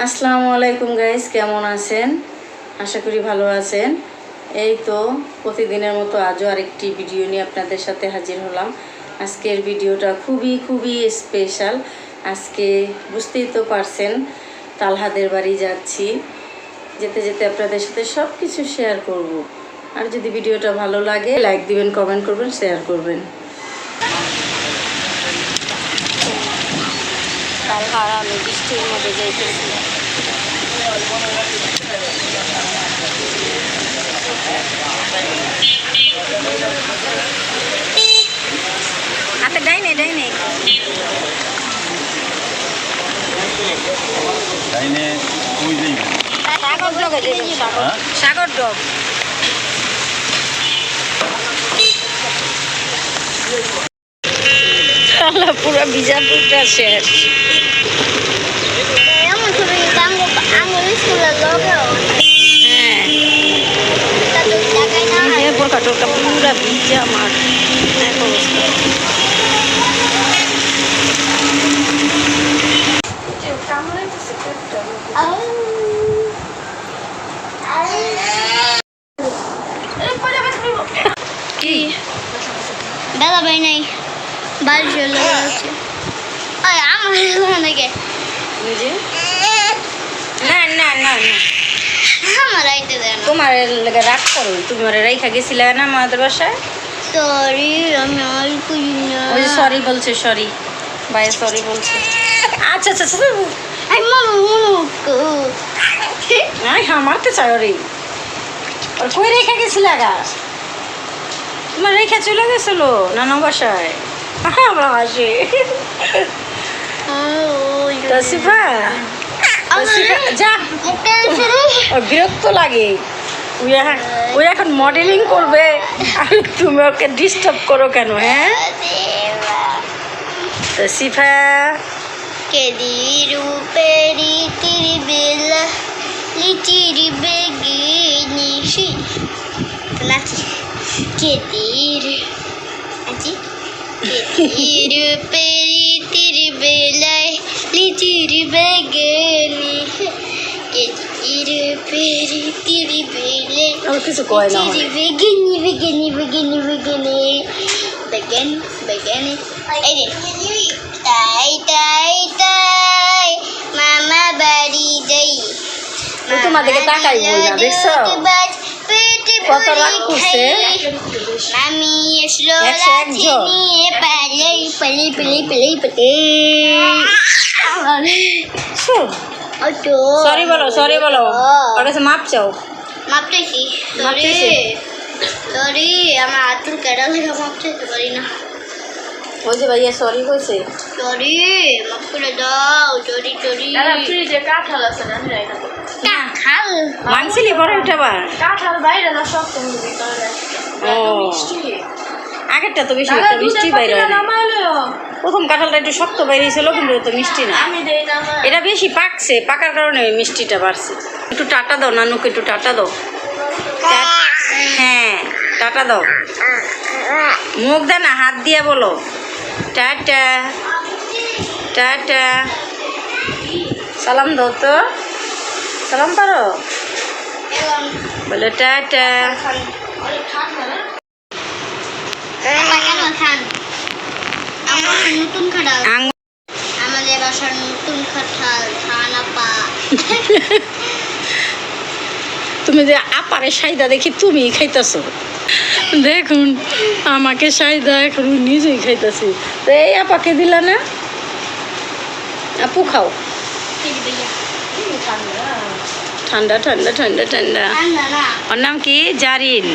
আসসালামু আলাইকুম গাইস কেমন আছেন? আশা করি ভালো আছেন। এই তো প্রতিদিনের মতো আজও আরেকটি ভিডিও নিয়ে আপনাদের সাথে হাজির হলাম। আজকের ভিডিওটা খুবই খুবই স্পেশাল আজকে বুঝতেই তো পারছেন, তালহাদের বাড়ি যাচ্ছি। যেতে যেতে আপনাদের সাথে সব কিছু শেয়ার করব। আর যদি ভিডিওটা ভালো লাগে লাইক দিবেন কমেন্ট করবেন শেয়ার করবেন। তালহারা আমি বৃষ্টির মধ্যে যাইতেছি। হাতে ডাইনে ডাইনে। ডাইনে ওই যাইব সাগর ডগে যাইবেন? সাগর ডগ। আল্লাহ পুরো বিজাপুরটা শেষ। পুরো ভিজে আমার এক অবস্থা কি? দাদা ভাই নাই। বাড়ি চলে আমার থেকে না না না না। আমার আইতে দেয় না। তোমার লেগে রাগ করো। তুমি ওরে রাইখা গেছিলে না আমাদের বাসায়? সরি আমি আর করি না। ওই সরি বলছে সরি ভাই সরি বলছে। আচ্ছা আচ্ছা আচ্ছা মামা আই চাই কই রেখে গেছিল আগা তোমার রেখে চলে গেছিল নানা বাসায়? আমরা হাসি তসিফা তসিফা যা। মুখে বিরক্ত লাগে। ওই এখন এখন মডেলিং করবে। আর তুমি ওকে ডিস্টার্ব করো কেন হ্যাঁ? তসিফা কেদি রূপেরি তিরি বেলা লিচিরি বেগিনি সি নাচি কেদির কেদির পেরি তিরি বেলায় লিচিরি বেগিনি কেদির পেরি তিরি বেলে আমার কিছু কয় না বেগিনি বেগিনি বেগিনি বেগিনি বেগেন বেগেন এই তাই তাই তাই মামা বাড়ি যাই তাকাই বই না, দেখছ? কত রাগ করছে? আমি এসলো। নিয়ে পালাই পালাই পালাই পালাই পালাই অটো। সরি বলো সরি বলো। ওর কাছে মাপ চাও। মাপতেছি সরি সরি আমার আতুর কেডা লেখা মাপ চাইতে পারি না। ওই যে ভাইয়া সরি কইছে সরি মাফ করে দাও। চরি চরি দাদা ফ্রিজে কাঁঠাল আছে না? আমি দেবো। মানছিলি পরে উঠে আবার কাঁঠাল বাইরে না শক্ত মুড়ি ভিতরে ও। আগেরটা তো বেশি একটা মিষ্টি বাইরে। প্রথম কাঁঠালটা একটু শক্ত বাইরে ছিল কিন্তু তো মিষ্টি না। এটা বেশি পাকছে পাকার কারণে ওই মিষ্টিটা বাড়ছে। একটু টাটা দাও নানুকে একটু টাটা দাও। হ্যাঁ টাটা দাও। মুখ দে না হাত দিয়ে বলো। টাটা। টাটা। সালাম দাও তো। সালাম পারো? বলো টাটা। তুমি যে আপারে সাইদা দেখি তুমি খাইতেছো। দেখুন, আমাকে সাইদা এখন নিজেই খাইতেছি। তো এই আপাকে দিলা না? আপু খাও। ঠান্ডা ঠান্ডা ঠান্ডা ঠান্ডা। ওর নাম কি? জারিন।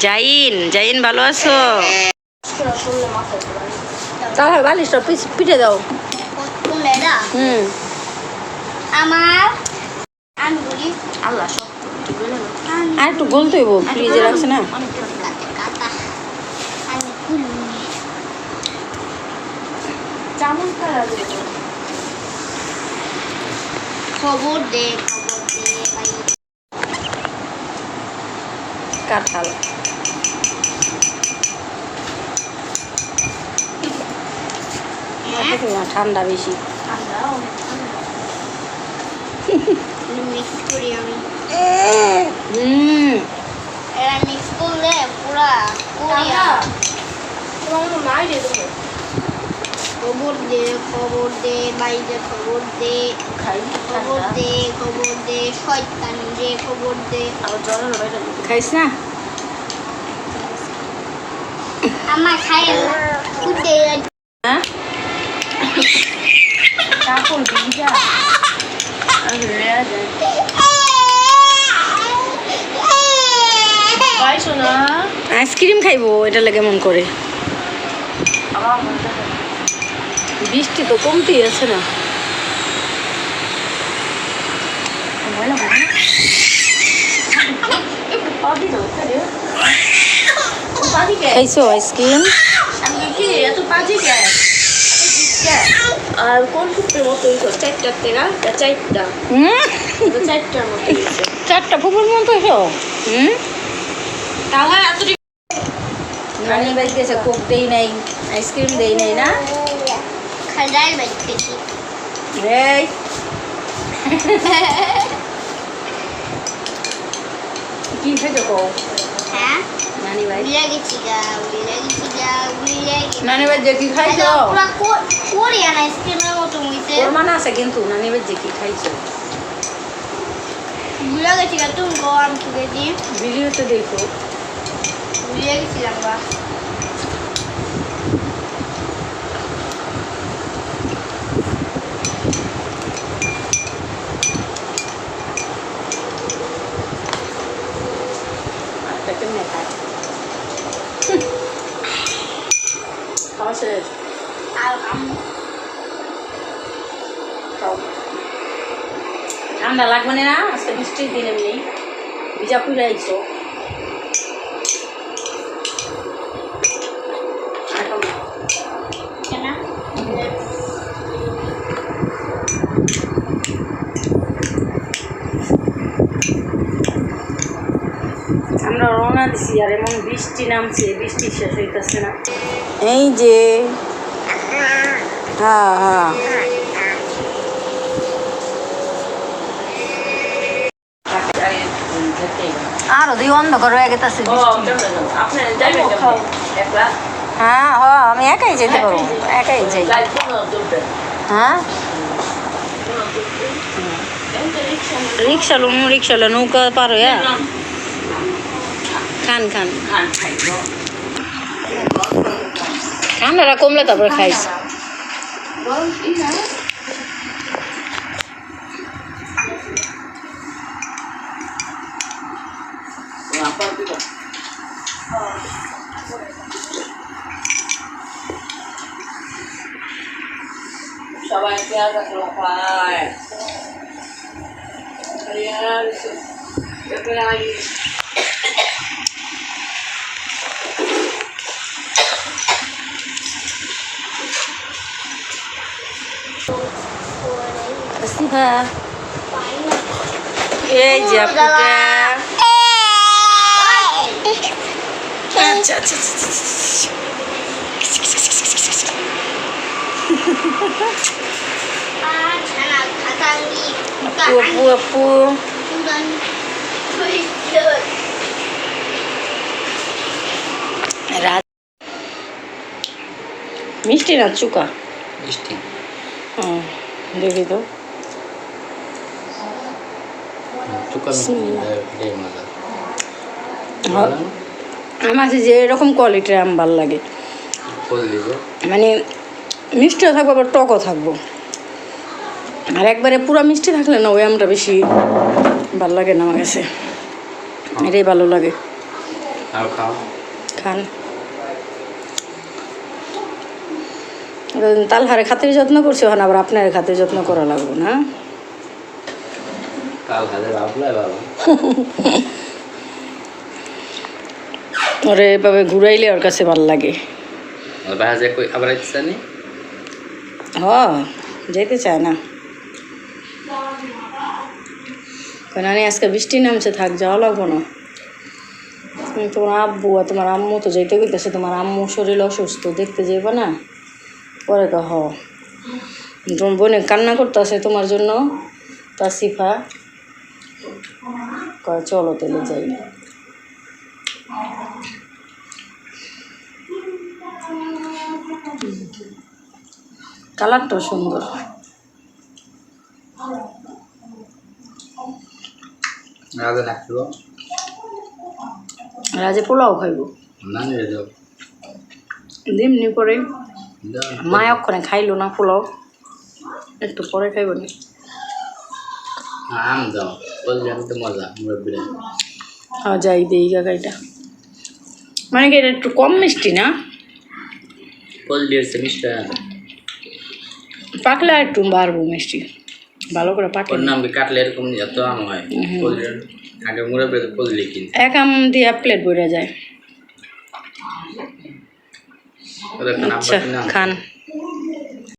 জাইন জাইন ভালো আছো? তাহলে বালিশটা পিছ- পিঠে দাও। হুম। আমার আল্লাহ আর একটু গলতে হইব ফ্রিজে রাখছে না? খবর দে খবর দে ভাই কাঁঠাল। ঠান্ডা বেশি। ঠান্ডা ঠান্ডা। মিক্স করি আমি। হুম। এরা মিক্স করলে পুরা কোরিয়া তোমার মতো মাই দিয়ে দেবো খবর দে খবর দে বাইরে খবর দে খাই খবর দে খবর দে শয়তান রে খবর দে। খাইস না? আমার খাই কুদে হ্যাঁ? কাপড় ভিজা। আর লেয়া যায়। আইসক্রিম খাইবো এটা লাগে মন করে। বৃষ্টি তো কমতেই আছে না? খাইছো আইসক্রিম এত? আর কোন সূত্রের মতো চারটার থেকে? চারটা। চারটার মতো চারটা পুকুর মতো হুম তাহলে এতটি নানি বাড়ি গেছে কোক দেই নাই আইসক্রিম দেই নাই না খাজাই বাইতেছি এই। কি কো হ্যাঁ? নানি বাড়ি উড়ে গেছি গা উড়ে গেছি গা উড়ে গেছি। নানি বাড়ি যে কি খাইছো? পুরা কোরিয়ান আইসক্রিমের মতো হইছে। তোর মান আছে কিন্তু নানি যে কি খাইছো। উড়ে গেছি গা তুমি গো আমি তুলে দিই ভিডিওতে দেখো। উড়ে গেছিলাম গা। কেমনে খায় খাওয়া শেষ? ঠান্ডা লাগবে না? আজকে বৃষ্টির দিন এমনি। ভিজা পুরে আইছো আর খাও না। কেন আমরা আর এমন বৃষ্টি নামছে বৃষ্টি শেষ হইতেছে না। এই যে। হ্যাঁ হ্যাঁ আরও দুই অন্ধকার হয়ে গেছে? হ্যাঁ হ আমি একাই যেতে পারব একাই যাই। হ্যাঁ রিক্সা নেই। রিক্সা নৌকা পার হয়ে খান খান খান, খাই, নো। ঠান্ডাটা কমলে তারপরে খাইস গরম কি না? সবাই পেঁয়াজ রাখল খায় পেঁয়াজ পেঁয়াজ আসিফা এই যে আপুটা আচ্ছা আচ্ছা আচ্ছা, আচ্ছা। আর ছানা খাতাঙ্গি আপু আপু আপু পুরান রাত মিষ্টি না চুকা মিষ্টি হুম দেখি তো চুকা মিষ্টি এটাই মজা হ্যাঁ। আমার কাছে যে এরকম কোয়ালিটির আম ভালো লাগে। মানে মিষ্টিও থাকব আবার টকও থাকব। আর একবারে পুরো মিষ্টি থাকলে না ওই আমটা বেশি ভালো লাগে না আমার কাছে। এটাই ভালো লাগে। খান। তালহারে খাতির যত্ন করছি ওখানে আবার আপনার খাতির যত্ন করা লাগবে না। ওরে এভাবে ঘুরাইলে ওর কাছে ভালো লাগে। আবার হ যেতে চায় না। নানি আজকে বৃষ্টি নামছে থাক যাওয়া লাগবো না। তোমার আব্বু আর তোমার আম্মু তো যেতে গেছে তোমার আম্মু শরীর অসুস্থ দেখতে যাবে না? পরে ক হ। তোমার বোনে কান্না করতে আসে তোমার জন্য তাসিফা চলো তেলে যাই। কালারটাও সুন্দর। রাজা পোলাও খাইব। না নিয়ে যাও। এমনি করে যাও। মায় অক্ষণে খাইলো না পোলাও। একটু পরে খাইব না। আম দাও। বললি আমি তো মজা মুরব্বীরা আর যাই দেই গাইটা মানে কি এটা একটু কম মিষ্টি না? বললি হচ্ছে মিষ্টি পাকলে আর একটু বাড়বো মিষ্টি। ভালো করে ওর পাকলে নাম কাটলে এরকম এত আম হয়? বললি আগে মুরব্বী তো বললি কিনছে এক আম দিয়ে এক প্লেট বইরা যায় আচ্ছা খান।